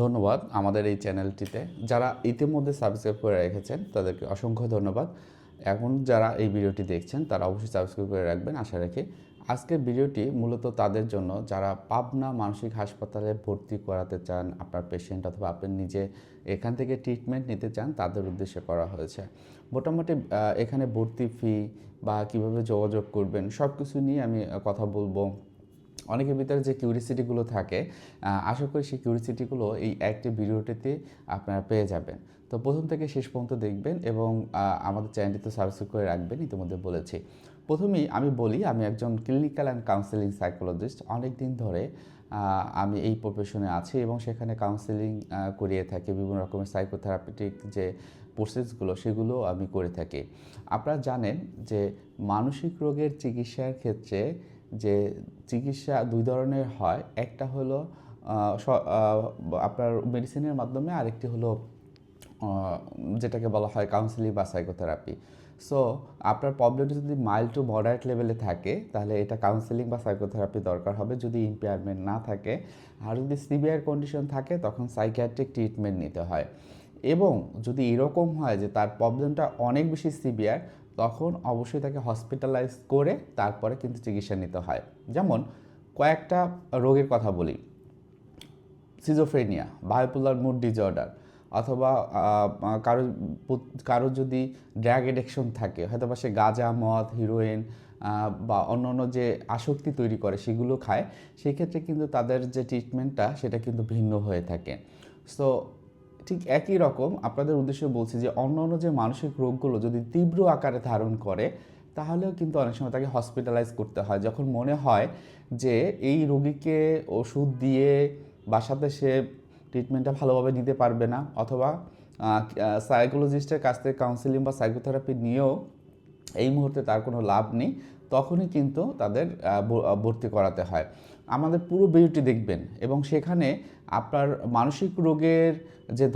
ধন্যবাদ আমাদের এই চ্যানেলটিতে। যারা ইতিমধ্যে সাবস্ক্রাইব করে রেখেছেন, তাদেরকে অসংখ্য ধন্যবাদ। এখন যারা এই ভিডিওটি দেখছেন, তারা অবশ্যই সাবস্ক্রাইব করে রাখবেন। আশা রাখি আজকের ভিডিওটি মূলত তাদের জন্য। যারা পাবনা মানসিক হাসপাতালে ভর্তি করাতে চান, আপনার পেশেন্ট অথবা আপনি নিজে এখান থেকে ট্রিটমেন্ট নিতে চান, তাদের উদ্দেশ্যে করা হয়েছে। মোটামুটি এখানে ভর্তি ফি বা কীভাবে যোগাযোগ করবেন সব কিছু নিয়ে আমি কথা বলব। অনেকের ভিতরে যে কিউরিসিটিগুলো থাকে আশা করি সেই কিউরিসিটিগুলো এই একটি ভিডিওটিতে আপনারা পেয়ে যাবেন। তো প্রথম থেকে শেষ পর্যন্ত দেখবেন এবং আমাদের চ্যানেলটিতে সাবস্ক্রাইব করে রাখবেন, ইতিমধ্যে বলেছি। প্রথমেই আমি বলি, আমি একজন ক্লিনিক্যাল অ্যান্ড কাউন্সেলিং সাইকোলজিস্ট অনেক দিন ধরে আমি এই প্রফেশনে আছি এবং সেখানে কাউন্সেলিং করিয়ে থাকি। বিভিন্ন রকমের সাইকোথেরাপিটিক যে প্রসেসগুলো সেগুলো আমি করে থাকি। আপনারা জানেন যে মানসিক রোগের চিকিৎসার ক্ষেত্রে যে চিকিৎসা দুই ধরনের হয়। একটা হলো আপনার মেডিসিনের মাধ্যমে আরেকটি হলো যেটাকে বলা হয় কাউন্সিলিং বা সাইকোথেরাপি সো আপনার প্রবলেমটা যদি মাইল্ড টু মডারেট লেভেলে থাকে, তাহলে এটা কাউন্সিলিং বা সাইকোথেরাপি দরকার হবে। যদি ইম্পেয়ারমেন্ট না থাকে, আর যদি সিভিয়ার কন্ডিশন থাকে, তখন সাইকিয়াট্রিক ট্রিটমেন্ট নিতে হয়। এবং যদি এরকম হয় যে তার প্রবলেমটা অনেক বেশি সিভিয়ার তখন অবশ্যই তাকে হসপিটালাইজ করে তারপরে কিন্তু চিকিৎসা নিতে হয়। যেমন কয়েকটা রোগের কথা বলি। সিজোফ্রেনিয়া বায়োপুলার মুড ডিজঅর্ডার অথবা কারও কারও যদি ড্রাগ এডিকশন থাকে হয়তো বা সে গাঁজা, মদ হিরোইন বা অন্য অন্য যে আসক্তি তৈরি করে সেগুলো খায় সেই ক্ষেত্রে কিন্তু তাদের যে ট্রিটমেন্টটা সেটা কিন্তু ভিন্ন হয়ে থাকে। সো ঠিক একই রকম আপনাদের উদ্দেশ্যে বলছি যে অন্য অন্য যে মানসিক রোগগুলো যদি তীব্র আকারে ধারণ করে, তাহলেও কিন্তু অনেক সময় তাকে হসপিটালাইজ করতে হয়। যখন মনে হয় যে এই রোগীকে ওষুধ দিয়ে বাসাতে সে ট্রিটমেন্টটা ভালোভাবে নিতে পারবে না, অথবা সাইকোলজিস্টের কাছ থেকে কাউন্সিলিং বা সাইকোথেরাপি নিয়েও এই মুহূর্তে তার কোনো লাভ নেই, তখনই কিন্তু তাদের ভর্তি করাতে হয়। আমাদের পুরো ভিডিওটি দেখবেন এবং সেখানে আপনার মানসিক রোগের যে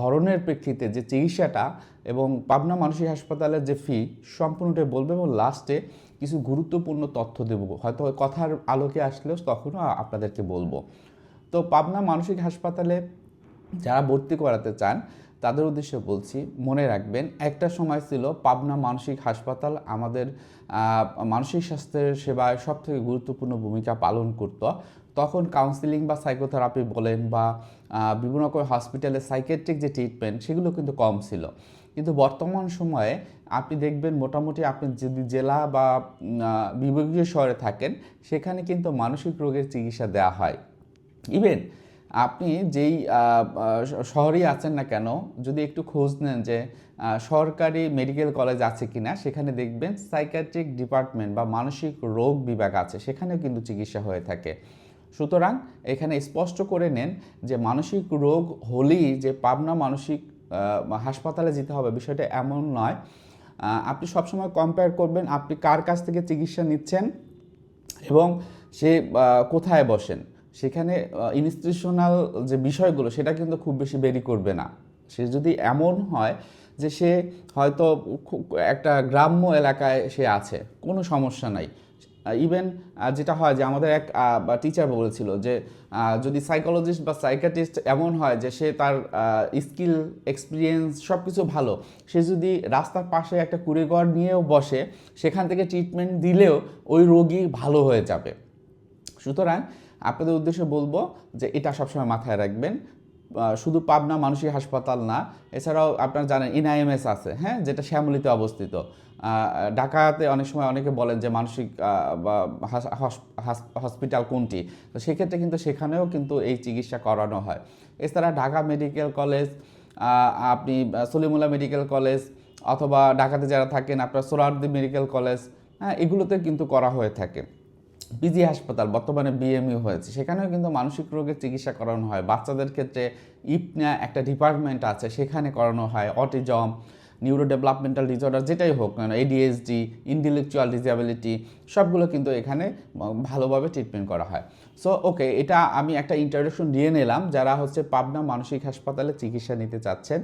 ধরনের প্রেক্ষিতে যে চিকিৎসাটা এবং পাবনা মানসিক হাসপাতালের যে ফি সম্পূর্ণটাই বলব এবং লাস্টে কিছু গুরুত্বপূর্ণ তথ্য দেব। হয়তো কথার আলোকে আসলেও তখনও আপনাদেরকে বলব। তো পাবনা মানসিক হাসপাতালে যারা ভর্তি করাতে চান তাদের উদ্দেশ্যে বলছি, মনে রাখবেন, একটা সময় ছিল পাবনা মানসিক হাসপাতাল আমাদের মানসিক স্বাস্থ্যের সেবায় সব থেকে গুরুত্বপূর্ণ ভূমিকা পালন করত। তখন কাউন্সিলিং বা সাইকোথেরাপি বলেন বা বিভিন্ন রকম হসপিটালে সাইকেট্রিক যে ট্রিটমেন্ট সেগুলো কিন্তু কম ছিল। কিন্তু বর্তমান সময়ে আপনি দেখবেন মোটামুটি আপনি যদি জেলা বা বিভাগীয় শহরে থাকেন, সেখানে কিন্তু মানসিক রোগের চিকিৎসা দেওয়া হয়। ইভেন আপনি যেই শহরেই আছেন না কেন, যদি একটু খোঁজ নেন যে সরকারি মেডিকেল কলেজ আছে কি না সেখানে দেখবেন সাইকিয়াট্রিক ডিপার্টমেন্ট বা মানসিক রোগ বিভাগ আছে, সেখানেও কিন্তু চিকিৎসা হয়ে থাকে। সুতরাং এখানে স্পষ্ট করে নেন যে, মানসিক রোগ হলেই যে, পাবনা মানসিক হাসপাতালে যেতে হবে বিষয়টা এমন নয়। আপনি সবসময় কম্পেয়ার করবেন আপনি কার কাছ থেকে চিকিৎসা নিচ্ছেন এবং সে কোথায় বসেন। সেখানে ইনস্টিটিউশনাল যে বিষয়গুলো, সেটা কিন্তু খুব বেশি বেরি করবে না। সে যদি এমন হয় যে সে হয়তো একটা গ্রাম্য এলাকায় সে আছে, কোনো সমস্যা নাই। ইভেন যেটা হয় যে আমাদের এক টিচার বলেছিল যে যদি সাইকোলজিস্ট বা সাইকাটিস্ট এমন হয় যে সে তার স্কিল এক্সপিরিয়েন্স সব কিছু ভালো, সে যদি রাস্তার পাশে একটা কুড়েঘর নিয়েও বসে, সেখান থেকে ট্রিটমেন্ট দিলেও ওই রোগী ভালো হয়ে যাবে। সুতরাং আপনাদের উদ্দেশ্যে বলব যে এটা সবসময় মাথায় রাখবেন। শুধু পাবনা মানসিক হাসপাতাল না, এছাড়াও আপনারা জানেন এনআইএমএস আছে হ্যাঁ যেটা শ্যামলিতে অবস্থিত। ঢাকাতে অনেক সময় অনেকে বলেন যে মানসিক হসপিটাল কোনটি? তো সেক্ষেত্রে কিন্তু সেখানেও কিন্তু এই চিকিৎসা করানো হয়। এছাড়া ঢাকা মেডিকেল কলেজ আপনি সলিমুল্লাহ মেডিকেল কলেজ অথবা ঢাকাতে যারা থাকেন, আপনার সোরারদি মেডিকেল কলেজ হ্যাঁ এগুলোতে কিন্তু করা হয়ে থাকে। পিজি হাসপাতাল, বর্তমানে বিএমইউ হয়েছে, সেখানেও কিন্তু মানসিক রোগের চিকিৎসা করানো হয়। বাচ্চাদের ক্ষেত্রে ইপনা একটা ডিপার্টমেন্ট আছে, সেখানে করানো হয় অটিজম নিউরো ডেভেলপমেন্টাল ডিসঅর্ডার যেটাই হোক না এডিএসডি ইন্টেলেকচুয়াল ডিসএবিলিটি সবগুলো কিন্তু এখানে ভালোভাবে ট্রিটমেন্ট করা হয়। সো ওকে এটা আমি একটা ইন্ট্রোডাকশন দিয়ে নিলাম যারা হচ্ছে পাবনা মানসিক হাসপাতালে চিকিৎসা নিতে চাচ্ছেন।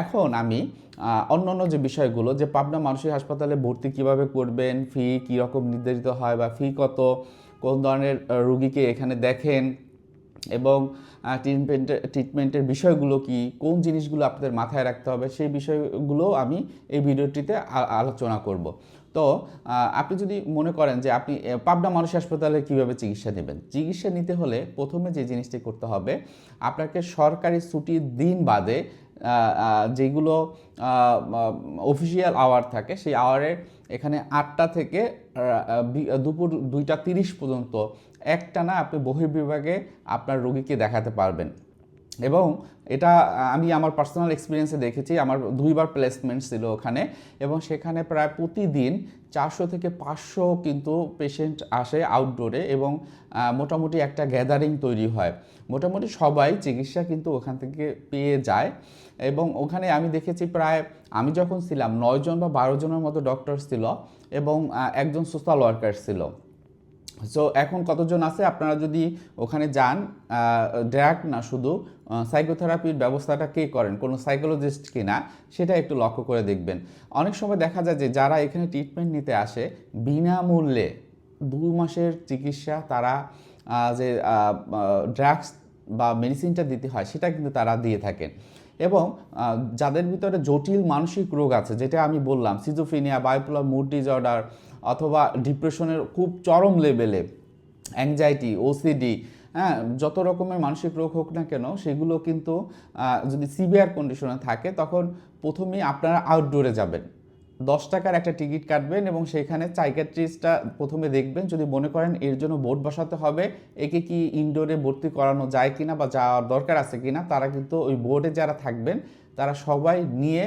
এখন আমি আহ, অন্যান্য যে বিষয়গুলো যে পাবনা মানসিক হাসপাতালে ভর্তি কীভাবে করবেন ফি কী রকম নির্ধারিত হয় বা ফি কত কোন ধরনের রুগীকে এখানে দেখেন এবং ট্রিটমেন্টের ট্রিটমেন্টের বিষয়গুলো কি কোন জিনিসগুলো আপনাদের মাথায় রাখতে হবে সেই বিষয়গুলো আমি এই ভিডিওটিতে আলোচনা করব। তো আপনি যদি মনে করেন যে আপনি পাবনা মানুষ হাসপাতালে কীভাবে চিকিৎসা নেবেন? চিকিৎসা নিতে হলে প্রথমে যে জিনিসটি করতে হবে, আপনাকে সরকারি ছুটির দিন বাদে যেগুলো অফিসিয়াল আওয়ার থাকে, সেই আওয়ারের এখানে আটটা থেকে দুপুর দুইটা তিরিশ পর্যন্ত একটানা আপনি বহির্বিভাগে আপনার রোগীকে দেখাতে পারবেন। এবং এটা আমি আমার পার্সোনাল এক্সপিরিয়েন্সে দেখেছি, আমার দুইবার প্লেসমেন্ট ছিল ওখানে এবং সেখানে প্রায় প্রতিদিন চারশো থেকে পাঁচশো কিন্তু পেশেন্ট আসে আউটডোরে এবং মোটামুটি একটা গ্যাদারিং তৈরি হয়। মোটামুটি সবাই চিকিৎসা কিন্তু ওখান থেকে পেয়ে যায় এবং ওখানে আমি দেখেছি প্রায়, আমি যখন ছিলাম নয়জন বা বারো জনের মতো ডক্টর ছিল এবং একজন সোশ্যাল ওয়ার্কার ছিল। সো এখন কতজন আছে? আপনারা যদি ওখানে যান ড্রাগ না শুধু সাইকোথেরাপির ব্যবস্থাটা কে করেন, কোনো সাইকোলজিস্ট কি না, সেটা একটু লক্ষ্য করে দেখবেন। অনেক সময় দেখা যায় যে যারা এখানে ট্রিটমেন্ট নিতে আসে, বিনামূল্যে দু মাসের চিকিৎসা তারা যে ড্রাগস বা মেডিসিনটা দিতে হয়, সেটা কিন্তু তারা দিয়ে থাকেন। এবং যাদের ভিতরে জটিল মানসিক রোগ আছে, যেটা আমি বললাম সিজোফিনিয়া বায়োপোলার মুড ডিসঅর্ডার অথবা ডিপ্রেশনের খুব চরম লেভেলে অ্যাংজাইটি ওসিডি হ্যাঁ যত রকমের মানসিক রোগ হোক না কেন, সেগুলো কিন্তু যদি সিভিয়ার কন্ডিশনে থাকে, তখন প্রথমেই আপনারা আউটডোরে যাবেন। দশ টাকার একটা টিকিট কাটবেন এবং সেখানে সাইকাট্রিস্টটা প্রথমে দেখবেন, যদি মনে করেন এর জন্য বোর্ড বসাতে হবে, একে কি ইনডোরে ভর্তি করানো যায় কিনা বা যাওয়ার দরকার আছে কিনা, তারা কিন্তু ওই বোর্ডে যারা থাকবেন তারা সবাই নিয়ে,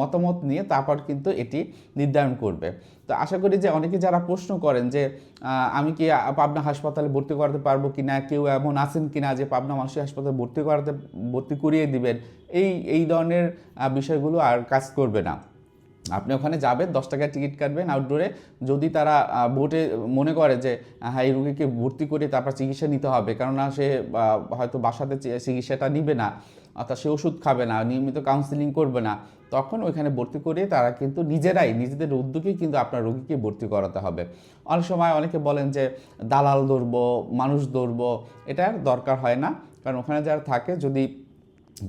মতামত নিয়ে তারপর কিন্তু এটি নির্ধারণ করবে। তো আশা করি যে অনেকে যারা প্রশ্ন করেন যে আমি কি পাবনা হাসপাতালে ভর্তি করাতে পারব কিনা, কেউ এমন আছেন কি না যে পাবনা মানসিক হাসপাতালে ভর্তি করাতে, ভর্তি করিয়ে দিবেন, এই এই ধরনের বিষয়গুলো আর কাজ করবে না। আপনি ওখানে যাবেন, দশ টাকার টিকিট কাটবেন আউটডোরে যদি তারা বোটে মনে করে যে হ্যাঁ এই রুগীকে ভর্তি করে তারপর চিকিৎসা নিতে হবে, কেননা সে হয়তো বাসাতে চিকিৎসাটা নিবে না অর্থাৎ সে ওষুধ খাবে না, নিয়মিত কাউন্সিলিং করবে না, তখন ওইখানে ভর্তি করে তারা কিন্তু নিজেরাই নিজেদের উদ্যোগেই কিন্তু আপনার রোগীকে ভর্তি করাতে হবে। অনেক সময় অনেকে বলেন যে, দালাল ধরবো, মানুষ ধরবো। এটার দরকার হয় না, কারণ ওখানে যারা থাকে যদি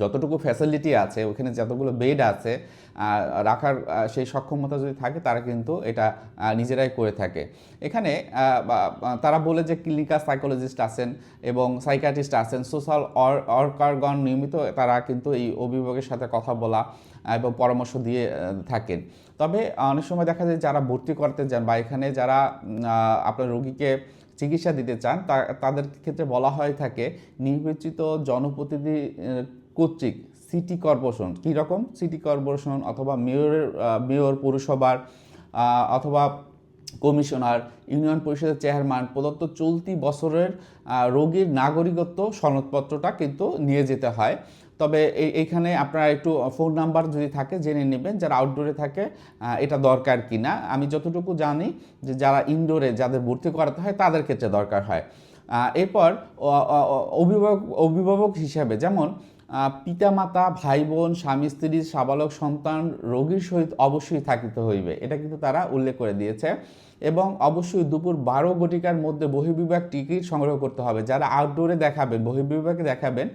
যতটুকু ফ্যাসিলিটি আছে, ওখানে যতগুলো বেড আছে রাখার সেই সক্ষমতা যদি থাকে, তারা কিন্তু এটা নিজেরাই করে থাকে। এখানে তারা বলে যে ক্লিনিক্যাল সাইকোলজিস্ট আছেন এবং সাইকাটিস্ট আছেন সোশ্যাল অর্কারগণ নিয়মিত তারা কিন্তু এই অভিভাবকের সাথে কথা বলা এবং পরামর্শ দিয়ে থাকেন। তবে অনেক সময় দেখা যায় যারা ভর্তি করতে যান বা এখানে যারা আপনার রোগীকে চিকিৎসা দিতে চান তাদের ক্ষেত্রে বলা হয়ে থাকে, নির্বাচিত জনপ্রতিনিধি কর্তৃক সিটি কর্পোরেশন, কী রকম? সিটি কর্পোরেশন অথবা মেয়রের মেয়র পৌরসভার অথবা কমিশনার, ইউনিয়ন পরিষদের চেয়ারম্যান প্রদত্ত চলতি বছরের রোগীর নাগরিকত্ব সনদপত্রটা কিন্তু নিয়ে যেতে হয়। তবে এই এইখানে আপনারা একটু ফোন নাম্বার যদি থাকে জেনে নেবেন যারা আউটডোরে থাকে এটা দরকার কি না আমি যতটুকু জানি যে যারা ইনডোরে যাদের ভর্তি করাতে হয় তাদের ক্ষেত্রে দরকার হয়। এরপর অভিভাবক অভিভাবক হিসাবে যেমন পিতামাতা ভাই বোন স্বামী, স্ত্রী, সাবালক, সন্তান, রোগীর সহিত অবশ্যই থাকিতে হইবে। এটা কিন্তু তারা উল্লেখ করে দিয়েছে। এবং অবশ্যই দুপুর বারো ঘটিকার মধ্যে বহির্বিভাগ টিকিট সংগ্রহ করতে হবে। যারা আউটডোরে দেখাবেন, বহির্বিভাগে দেখাবেন,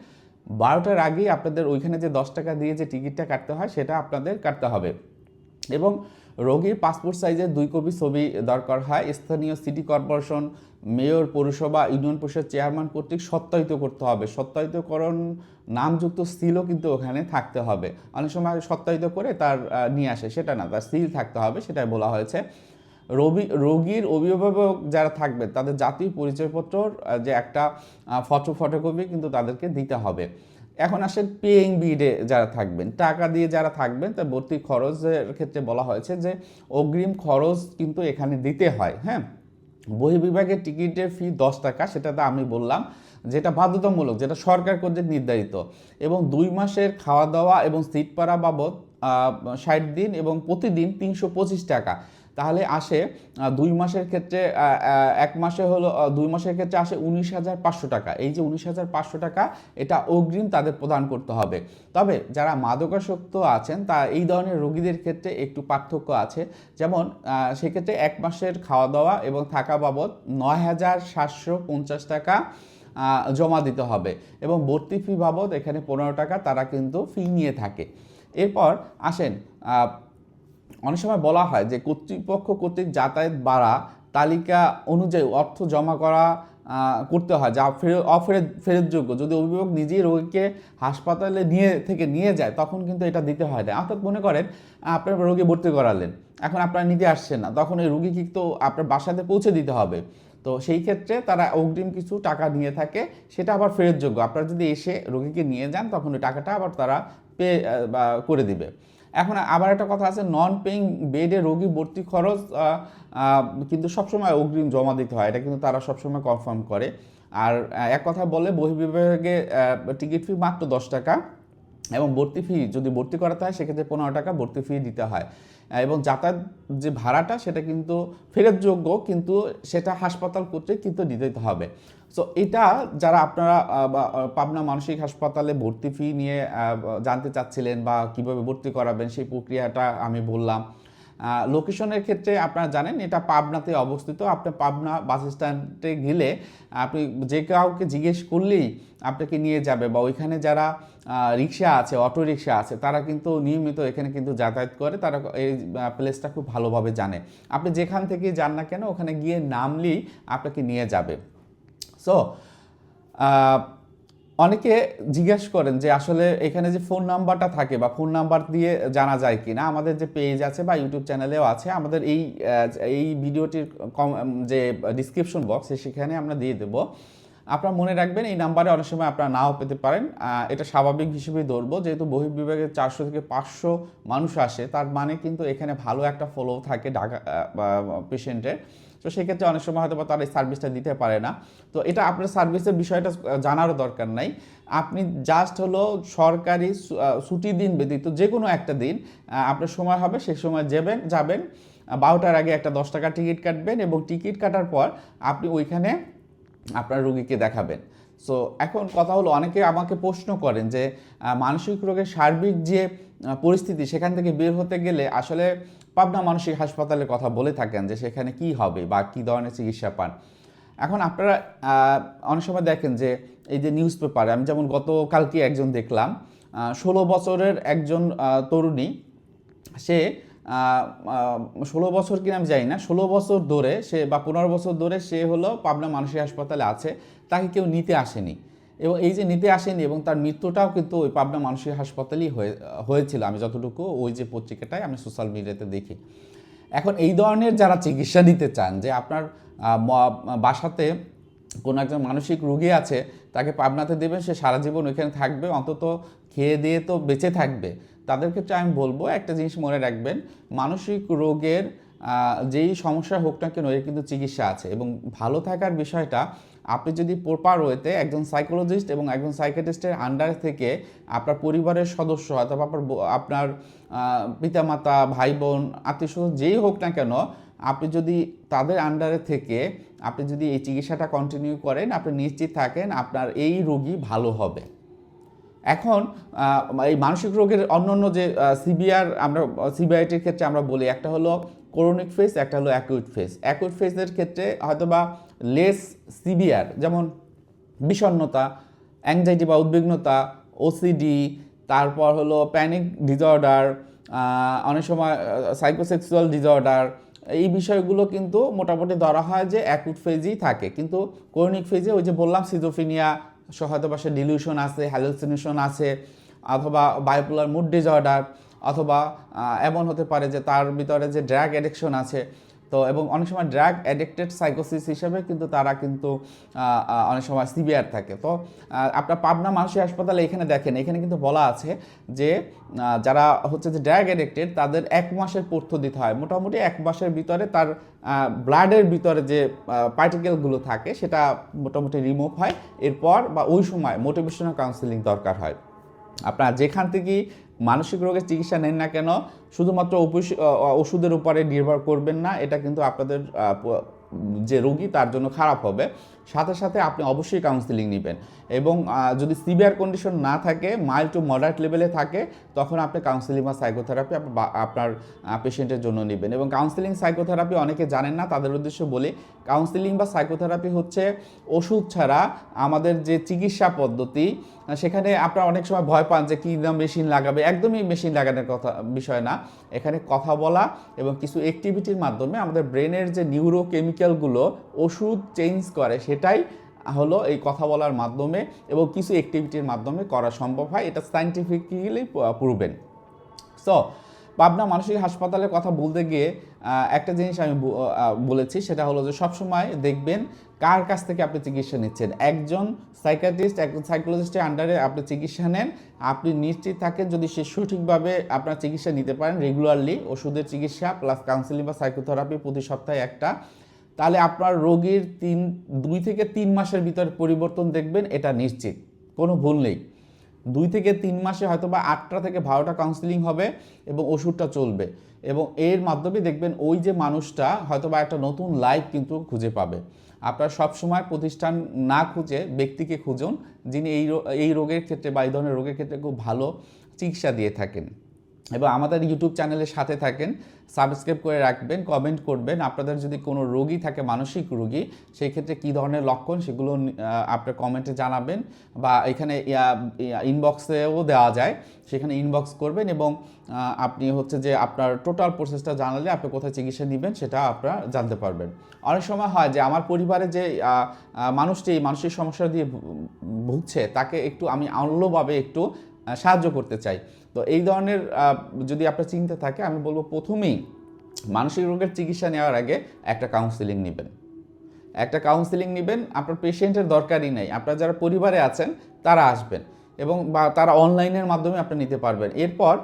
বারোটার আগেই আপনাদের ওইখানে যে দশ টাকা দিয়ে যে টিকিটটা কাটতে হয়, সেটা আপনাদের কাটতে হবে। এবং রোগীর পাসপোর্ট সাইজের দুই কপি ছবি দরকার হয়। স্থানীয় সিটি কর্পোরেশন মেয়র পৌরসভা, ইউনিয়ন পরিষদ চেয়ারম্যান কর্তৃক সত্যায়িত করতে হবে। সত্যায়িতকরণ নামযুক্ত সিলও কিন্তু ওখানে থাকতে হবে। অনেক সময় সত্যায়িত করে তার নিয়ে আসে। সেটা না, তার সিল থাকতে হবে, সেটাই বলা হয়েছে। রবি, রোগীর অভিভাবক যারা থাকবে, তাদের জাতীয় পরিচয়পত্রর যে একটা ফটো ফটোকপি কিন্তু তাদেরকে দিতে হবে। এখন আসেন পেইং বিডে যারা থাকবেন, টাকা দিয়ে যারা থাকবেন তা ভর্তি খরচের ক্ষেত্রে বলা হয়েছে যে অগ্রিম খরচ কিন্তু এখানে দিতে হয় হ্যাঁ? বহির্বিভাগের টিকিটের ফি দশ টাকা সেটা তো আমি বললাম যেটা বাধ্যতামূলক, যেটা সরকার কর্তৃক নির্ধারিত। এবং দুই মাসের খাওয়া দাওয়া এবং সিট পাড়া বাবদ ষাট দিন এবং প্রতিদিন তিনশো পঁচিশ টাকা। তাহলে আসে দুই মাসের ক্ষেত্রে এক মাসে হলো দুই মাসের ক্ষেত্রে আসে উনিশ হাজার পাঁচশো টাকা। এই যে উনিশ হাজার পাঁচশো টাকা, এটা অগ্রিম তাদের প্রদান করতে হবে। তবে যারা মাদকাসক্ত আছেন, তা এই ধরনের রোগীদের ক্ষেত্রে একটু পার্থক্য আছে। যেমন সেক্ষেত্রে এক মাসের খাওয়া দাওয়া এবং থাকা বাবদ নয় হাজার সাতশো পঞ্চাশ টাকা জমা দিতে হবে এবং ভর্তি ফি বাবদ এখানে পনেরো টাকা তারা কিন্তু ফি নিয়ে থাকে। এরপর আসেন অনেক সময় বলা হয় যে কর্তৃপক্ষ কর্তৃক যাতায়াত বাড়া তালিকা অনুযায়ী অর্থ জমা করা করতে হয় যা ফেরত অফেরত, ফেরতযোগ্য। যদি অভিভাবক নিজেই রোগীকে হাসপাতালে নিয়ে, থেকে নিয়ে যায়, তখন কিন্তু এটা দিতে হয় না। অর্থাৎ মনে করেন, আপনার রোগী ভর্তি করালেন, এখন আপনারা নিতে আসছেন না, তখন ওই রুগী কিন্তু আপনার বাসাতে পৌঁছে দিতে হবে। তো সেই ক্ষেত্রে তারা অগ্রিম কিছু টাকা নিয়ে থাকে, সেটা আবার ফেরতযোগ্য। আপনারা যদি এসে রোগীকে নিয়ে যান, তখন ওই টাকাটা আবার তারা পে বা, করে দিবে। এখন আবার একটা কথা আছে নন পেইং বেডে রোগী ভর্তি খরচ কিন্তু সবসময় অগ্রিম জমা দিতে হয়, এটা কিন্তু তারা সবসময় কনফার্ম করে। আর এক কথা বলে, বহির্বিভাগে টিকিট ফি মাত্র দশ টাকা এবং ভর্তি ফি যদি ভর্তি করাতে হয়, সেক্ষেত্রে পনেরো টাকা ভর্তি ফি দিতে হয়। এবং যাতায়াত যে ভাড়াটা, সেটা কিন্তু ফেরতযোগ্য, কিন্তু সেটা হাসপাতাল কর্তৃক কিন্তু দিতে হবে। সো এটা যারা আপনারা পাবনা মানসিক হাসপাতালে ভর্তি ফি নিয়ে জানতে চাচ্ছিলেন বা কীভাবে ভর্তি করাবেন সেই প্রক্রিয়াটা আমি বললাম। লোকেশনের ক্ষেত্রে আপনারা জানেন, এটা পাবনাতে অবস্থিত। আপনি পাবনা বাস স্ট্যান্ডে গেলে আপনি যে কাউকে জিজ্ঞেস করলেই আপনাকে নিয়ে যাবে বা ওইখানে যারা রিক্সা আছে, অটো রিক্সা আছে, তারা কিন্তু নিয়মিত এখানে কিন্তু যাতায়াত করে। তারা এই প্লেসটা খুব ভালোভাবে জানে। আপনি যেখান থেকে যান না কেন, ওখানে গিয়ে নামলেই আপনাকে নিয়ে যাবে। সো অনেকে জিজ্ঞেস করেন যে আসলে এখানে যে ফোন নাম্বারটা থাকে বা ফোন নাম্বার দিয়ে জানা যায় কি না আমাদের যে পেজ আছে বা ইউটিউব চ্যানেলেও আছে, আমাদের এই এই ভিডিওটির কম- যে ডিসক্রিপশন বক্স সেখানে আমরা দিয়ে দেবো। আপনারা মনে রাখবেন এই নাম্বারে অনেক সময় আপনারা নাও পেতে পারেন। এটা স্বাভাবিক হিসেবে ধরবো, যেহেতু বহির্বিভাগে চারশো থেকে পাঁচশো মানুষ আসে, তার মানে কিন্তু এখানে ভালো একটা ফলো থাকে ঢাকা পেশেন্টের তো সেক্ষেত্রে অনেক সময় হয়তো বা তারা এই সার্ভিসটা দিতে পারে না। তো এটা আপনার সার্ভিসের বিষয়টা জানারও দরকার নাই। আপনি জাস্ট হলো সরকারি ছুটি দিন ব্যতীত যে কোনো একটা দিন আপনার সময় হবে সেই সময় যাবেন যাবেন বারোটার আগে একটা দশ টাকা টিকিট কাটবেন এবং টিকিট কাটার পর আপনি ওইখানে আপনার রুগীকে দেখাবেন। সো এখন কথা হলো অনেকে আমাকে প্রশ্ন করেন যে মানসিক রোগের সার্বিক যে পরিস্থিতি সেখান থেকে বের হতে গেলে আসলে পাবনা মানসিক হাসপাতালের কথা বলে থাকেন যে সেখানে কি হবে বা কী ধরনের চিকিৎসা পান। এখন আপনারা অনেক সময় দেখেন যে এই যে নিউজ পেপারে আমি যেমন গতকালকে একজন দেখলাম ষোলো বছরের একজন তরুণী, সে ষোলো বছর কিনা আমি জানি না, ষোলো বছর ধরে সে বা পনেরো বছর ধরে সে হলো পাবনা মানসিক হাসপাতালে আছে, তাকে কেউ নিতে আসেনি। এবং এই যে নিতে আসেনি এবং তার মৃত্যুটাও কিন্তু ওই পাবনা মানসিক হাসপাতালেই হয়ে, হয়েছিল। আমি যতটুকু ওই যে পত্রিকাটায় আমি সোশ্যাল মিডিয়াতে দেখি। এখন এই ধরনের যারা চিকিৎসা নিতে চান যে আপনার বাসাতে কোনো একজন মানসিক রোগী আছে, তাকে পাবনাতে দেবেন, সে সারা জীবন ওইখানে থাকবে, অন্তত খেয়ে দিয়ে তো বেঁচে থাকবে। তাদের ক্ষেত্রে আমি বলব একটা জিনিস মনে রাখবেন, মানসিক রোগের যেই সমস্যা হোক না কেন, এর কিন্তু চিকিৎসা আছে এবং ভালো থাকার বিষয়টা আপনি যদি প্রপার ওয়েতে একজন সাইকোলজিস্ট এবং একজন সাইকেটিস্টের আন্ডার থেকে আপনার পরিবারের সদস্য অথবা আপনার আপনার পিতামাতা ভাই বোন আত্মীয় স্বজন যেই হোক না কেন, আপনি যদি তাদের আন্ডারে থেকে আপনি যদি এই চিকিৎসাটা কন্টিনিউ করেন, আপনি নিশ্চিত থাকেন আপনার এই রোগী ভালো হবে। এখন এই মানসিক রোগের অন্য অন্য যে সিবিআর আমরা সিবিআইটির ক্ষেত্রে আমরা বলি, একটা হলো করোনিক ফেস একটা হলো অ্যাকুইট ফেস অ্যাকুইট ফেসের ক্ষেত্রে হয়তোবা লেস সিভিয়ার যেমন বিষণ্ণতা অ্যাংজাইটি বা উদ্বিগ্নতা ওসিডি তারপর হলো প্যানিক ডিজর্ডার অনেক সময় সাইকোসেক্সুয়াল ডিসঅর্ডার এই বিষয়গুলো কিন্তু মোটামুটি ধরা হয় যে অ্যাকুট ফেজই থাকে। কিন্তু করোনিক ফেজে ওই যে বললাম সিজোফিনিয়া হয়তো বা সে ডিলিউশন আছে হ্যালুসিনেশন আছে, অথবা বায়োপোলার মুড ডিজর্ডার অথবা এমন হতে পারে যে তার ভিতরে যে ড্রাগ অ্যাডিকশন আছে তো এবং অনেক সময় ড্রাগ অ্যাডিক্টেড সাইকোসিস হিসেবে কিন্তু তারা কিন্তু অনেক সময় সিভিয়ার থাকে। তো আপনার পাবনা মানসিক হাসপাতালে এখানে দেখেন, এখানে কিন্তু বলা আছে যে যারা হচ্ছে যে ড্রাগ অ্যাডিক্টেড তাদের এক মাসের পথ্য দিতে হয়। মোটামুটি এক মাসের ভিতরে তার ব্লাডের ভিতরে যে পার্টিকেলগুলো থাকে সেটা মোটামুটি রিমুভ হয়। এরপর বা ওই সময় মোটিভেশনাল কাউন্সিলিং দরকার হয়। আপনার যেখান থেকে মানসিক রোগের চিকিৎসা নেন না কেন? শুধুমাত্র ওষুধের উপরে নির্ভর করবেন না, এটা কিন্তু আপনাদের যে রোগী তার জন্য খারাপ হবে। সাথে সাথে আপনি অবশ্যই কাউন্সিলিং নেবেন। এবং যদি সিভিয়ার কন্ডিশন না থাকে মাইল্ড টু মডারেট লেভেলে থাকে, তখন আপনি কাউন্সিলিং বা সাইকোথেরাপি আপনার পেশেন্টের জন্য নেবেন। এবং কাউন্সিলিং সাইকোথেরাপি অনেকে জানেন না, তাদের উদ্দেশ্যে বলি কাউন্সিলিং বা সাইকোথেরাপি হচ্ছে ওষুধ ছাড়া আমাদের যে চিকিৎসা পদ্ধতি, সেখানে আপনারা অনেক সময় ভয় পান যে কী মেশিন লাগাবে, একদমই মেশিন লাগানোর কথা, বিষয় না। এখানে কথা বলা এবং কিছু অ্যাক্টিভিটির মাধ্যমে আমাদের ব্রেনের যে নিউরোকেমিক্যালগুলো ওষুধ চেঞ্জ করে সেটাই হলো এই কথা বলার মাধ্যমে এবং কিছু অ্যাক্টিভিটির মাধ্যমে করা সম্ভব হয়, এটা সাইন্টিফিক্যালি প্রুভেন সো পাবনা মানসিক হাসপাতালের কথা বলতে গিয়ে একটা জিনিস আমি বলেছি, সেটা হলো যে সবসময় দেখবেন কার কাছ থেকে আপনি চিকিৎসা নিচ্ছেন। একজন সাইকাট্রিস্ট একজন সাইকোলজিস্টের আন্ডারে আপনি চিকিৎসা নেন, আপনি নিশ্চিত থাকেন যদি সে সঠিকভাবে আপনার চিকিৎসা নিতে পারেন রেগুলারলি ওষুধের চিকিৎসা প্লাস কাউন্সিলিং বা সাইকোথেরাপি প্রতি সপ্তাহে একটা তাহলে আপনার রোগীর তিন, দুই থেকে তিন মাসের ভিতর পরিবর্তন দেখবেন, এটা নিশ্চিত। কোনো ভুল নেই। দুই থেকে তিন মাসে হয়তো বা আটটা থেকে বারোটা কাউন্সিলিং হবে এবং ওষুধটা চলবে এবং এর মাধ্যমে দেখবেন ওই যে মানুষটা হয়তো বা একটা নতুন লাইফ কিন্তু খুঁজে পাবে। আপনার সবসময় প্রতিষ্ঠান না খুঁজে ব্যক্তিকে খুঁজুন, যিনি এই এই রোগের ক্ষেত্রে বা এই ধরনের রোগের ক্ষেত্রে খুব ভালো চিকিৎসা দিয়ে থাকেন। এবং আমাদের ইউটিউব চ্যানেলের সাথে থাকেন সাবস্ক্রাইব করে রাখবেন কমেন্ট করবেন। আপনাদের যদি কোনো রোগী থাকে, মানসিক রোগী সেই ক্ষেত্রে কী ধরনের লক্ষণ সেগুলো আপনার কমেন্টে জানাবেন বা এখানে ইনবক্সেও দেওয়া যায়। সেখানে ইনবক্স করবেন এবং আপনি হচ্ছে যে আপনার টোটাল প্রসেসটা জানালে আপনি কোথায় চিকিৎসা নেবেন সেটা আপনারা জানতে পারবেন। অনেক সময় হয় যে আমার পরিবারে যে মানুষটি মানসিক সমস্যা দিয়ে ভুগছে, তাকে একটু আমি অন্যভাবে একটু সাহায্য করতে চাই। তো এই ধরনের যদি আপনার চিন্তা থাকে, আমি বলব প্রথমেই মানসিক রোগের চিকিৎসা নেওয়ার আগে একটা কাউন্সিলিং নেবেন। একটা কাউন্সিলিং নেবেন, আপনার পেশেন্টের দরকারই নেই। আপনার যারা পরিবারে আছেন, তারা আসবেন এবং বা তারা অনলাইনের মাধ্যমে আপনি নিতে পারবেন। এরপর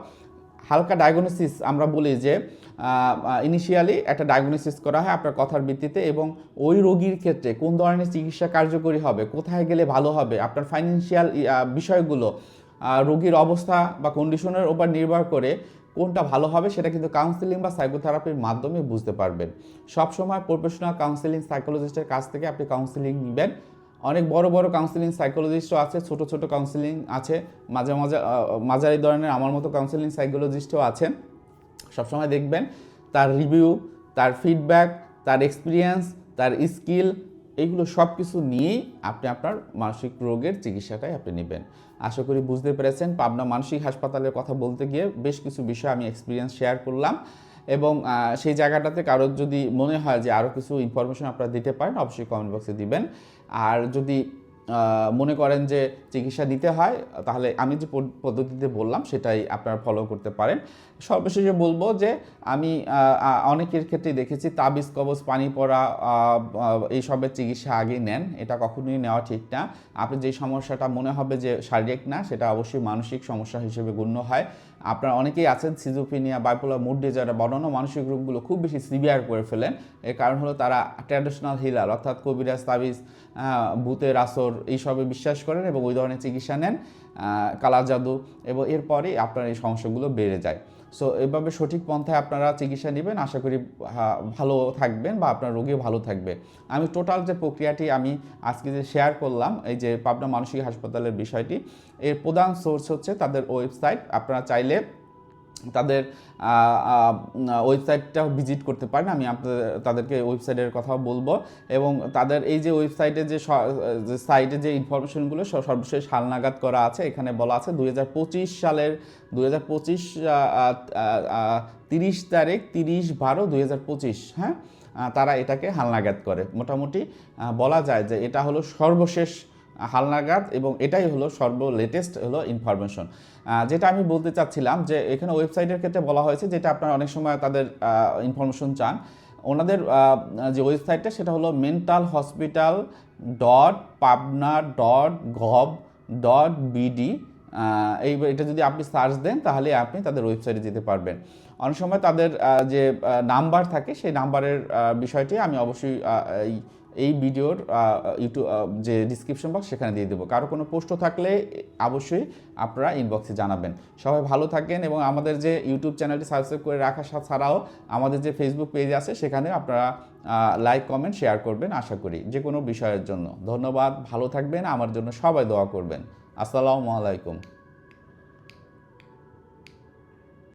হালকা ডায়াগনোসিস আমরা বলি যে ইনিশিয়ালি একটা ডায়াগনোসিস করা হয় আপনার কথার ভিত্তিতে এবং ওই রোগীর ক্ষেত্রে কোন ধরনের চিকিৎসা কার্যকরী হবে, কোথায় গেলে ভালো হবে, আপনার ফাইন্যান্সিয়াল বিষয়গুলো রোগীর অবস্থা বা কন্ডিশনের উপর নির্ভর করে কোনটা ভালো হবে সেটা কিন্তু কাউন্সিলিং বা সাইকোথেরাপির মাধ্যমে বুঝতে পারবেন। সবসময় প্রফেশনাল কাউন্সিলিং সাইকোলজিস্টের কাছ থেকে আপনি কাউন্সিলিং নেবেন। অনেক বড় বড় কাউন্সিলিং সাইকোলজিস্টও আছে, ছোট ছোট কাউন্সিলিং আছে, মাঝে মাঝে মাঝারি ধরনের আমার মতো কাউন্সিলিং সাইকোলজিস্টও আছেন। সবসময় দেখবেন তার রিভিউ তার ফিডব্যাক তার এক্সপিরিয়েন্স তার স্কিল এইগুলো সব কিছু নিয়েই আপনি আপনার মানসিক রোগের চিকিৎসাটাই আপনি নেবেন। আশা করি বুঝতে পেরেছেন। পাবনা মানসিক হাসপাতালের কথা বলতে গিয়ে বেশ কিছু বিষয় আমি এক্সপিরিয়েন্স শেয়ার করলাম এবং সেই জায়গাটাতে কারোর যদি মনে হয় যে আরও কিছু ইনফরমেশন আপনারা দিতে পারেন, অবশ্যই কমেন্ট বক্সে দিবেন। আর যদি মনে করেন যে চিকিৎসা নিতে হয়, তাহলে আমি যে পদ্ধতিতে বললাম সেটাই আপনারা ফলো করতে পারেন। সর্বশেষে বলব যে আমি অনেকের ক্ষেত্রে দেখেছি তাবিজ, কবজ, পানি পড়া এইসবের চিকিৎসা আগে নেন, এটা কখনোই নেওয়া ঠিক না। আপনি যে সমস্যাটা মনে হবে যে শারীরিক না, সেটা অবশ্যই মানসিক সমস্যা হিসেবে গণ্য হয়। আপনার অনেকেই আছেন সিজোফিনিয়া বাইপোলার মুড ডিজার্ডার বা মানসিক রোগগুলো খুব বেশি সিভিয়ার করে ফেলেন। এর কারণ হলো তারা ট্র্যাডিশনাল হিলার অর্থাৎ কবিরাজ তাবিজ ভূতের আসর এইসবে বিশ্বাস করেন এবং ওই ধরনের চিকিৎসা নেন কালা জাদু এবং এরপরেই আপনার এই সমস্যাগুলো বেড়ে যায়। সো এভাবে সঠিক পন্থায় আপনারা চিকিৎসা নেবেন, আশা করি ভালো থাকবেন বা আপনার রোগীও ভালো থাকবে। আমি টোটাল যে প্রক্রিয়াটি আমি আজকে যে শেয়ার করলাম, এই যে পাবনা মানসিক হাসপাতালের বিষয়টি, এর প্রধান সোর্স হচ্ছে তাদের ওয়েবসাইট আপনারা চাইলে তাদের ওয়েবসাইটটা ভিজিট করতে পারেন। আমি আপনাদের, তাদেরকে ওয়েবসাইটের কথা বলব। এবং তাদের এই যে ওয়েবসাইটে যে সাইটে যে ইনফরমেশনগুলো সর্বশেষ হালনাগাদ করা আছে, এখানে বলা আছে দু হাজার পঁচিশ সালের, দুই হাজার পঁচিশ তিরিশ তারিখ, তিরিশ বারো দুই হ্যাঁ? তারা এটাকে হালনাগাদ করে। মোটামুটি বলা যায় যে এটা হলো সর্বশেষ হালনাগাদ এবং এটাই হলো সর্ব লেটেস্ট হলো ইনফরমেশন। যেটা আমি বলতে চাচ্ছিলাম যে এখানে ওয়েবসাইটের ক্ষেত্রে বলা হয়েছে যেটা আপনারা অনেক সময় তাদের ইনফরমেশন চান। ওনাদের যে ওয়েবসাইটটা সেটা হলো mental hospital dot Pabna dot gov dot BD এই এটা যদি আপনি সার্চ দেন তাহলে আপনি তাদের ওয়েবসাইটে যেতে পারবেন। অনেক সময় তাদের যে নাম্বার থাকে সেই নাম্বারের বিষয়টি আমি অবশ্যই এই এই ভিডিওর ইউটিউব যে ডিসক্রিপশন বক্স সেখানে দিয়ে দেবো। কারও কোনো পোস্ট থাকলে অবশ্যই আপনারা ইনবক্সে জানাবেন। সবাই ভালো থাকেন এবং আমাদের যে ইউটিউব চ্যানেলটি সাবস্ক্রাইব করে রাখা ছাড়াও আমাদের যে ফেসবুক পেজ আছে সেখানে আপনারা লাইক কমেন্ট শেয়ার করবেন, আশা করি, যে কোনো বিষয়ের জন্য। ধন্যবাদ, ভালো থাকবেন, আমার জন্য সবাই দোয়া করবেন। আসসালামু আলাইকুম।